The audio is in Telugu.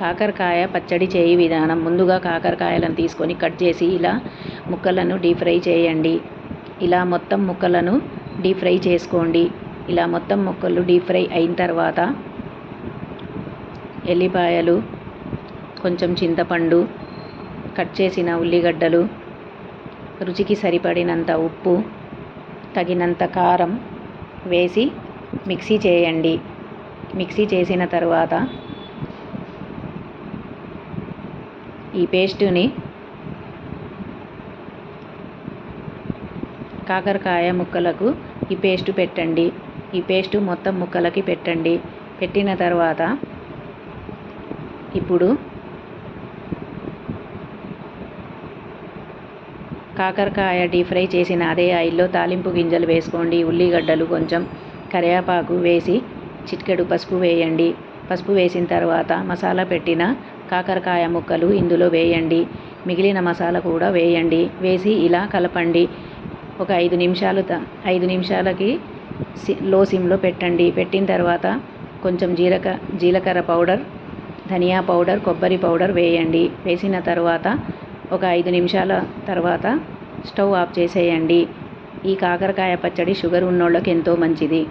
కాకరకాయ పచ్చడి చేయి విధానం. ముందుగా కాకరకాయలను తీసుకొని కట్ చేసి ఇలా ముక్కలను డీప్ ఫ్రై చేయండి. ఇలా మొత్తం ముక్కలను డీప్ ఫ్రై చేసుకోండి. ఇలా మొత్తం ముక్కలు డీప్ ఫ్రై అయిన తర్వాత ఎల్లిపాయలు కొంచెం చింతపండు కట్ చేసిన ఉల్లిగడ్డలు రుచికి సరిపడినంత ఉప్పు తగినంత కారం వేసి మిక్సీ చేయండి. మిక్సీ చేసిన తర్వాత ఈ పేస్టుని కాకరకాయ ముక్కలకు ఈ పేస్ట్ పెట్టండి. ఈ పేస్టు మొత్తం ముక్కలకి పెట్టండి. పెట్టిన తర్వాత ఇప్పుడు కాకరకాయ డీప్ ఫ్రై చేసిన అదే ఆయిల్లో తాలింపు గింజలు వేసుకోండి. ఉల్లిగడ్డలు కొంచెం కరివేపాకు వేసి చిటికెడు పసుపు వేయండి. పసుపు వేసిన తర్వాత మసాలా పెట్టిన కాకరకాయ ముక్కలు ఇందులో వేయండి. మిగిలిన మసాలా కూడా వేయండి. వేసి ఇలా కలపండి. ఒక ఐదు నిమిషాలు త ఐదు నిమిషాలకి సి లో సిమ్లో పెట్టండి. పెట్టిన తర్వాత కొంచెం జీలక జీలకర్ర పౌడర్ ధనియా పౌడర్ కొబ్బరి పౌడర్ వేయండి. వేసిన తర్వాత ఒక ఐదు నిమిషాల తర్వాత స్టవ్ ఆఫ్ చేసేయండి. ఈ కాకరకాయ పచ్చడి షుగర్ ఉన్నోళ్ళకి ఎంతో మంచిది.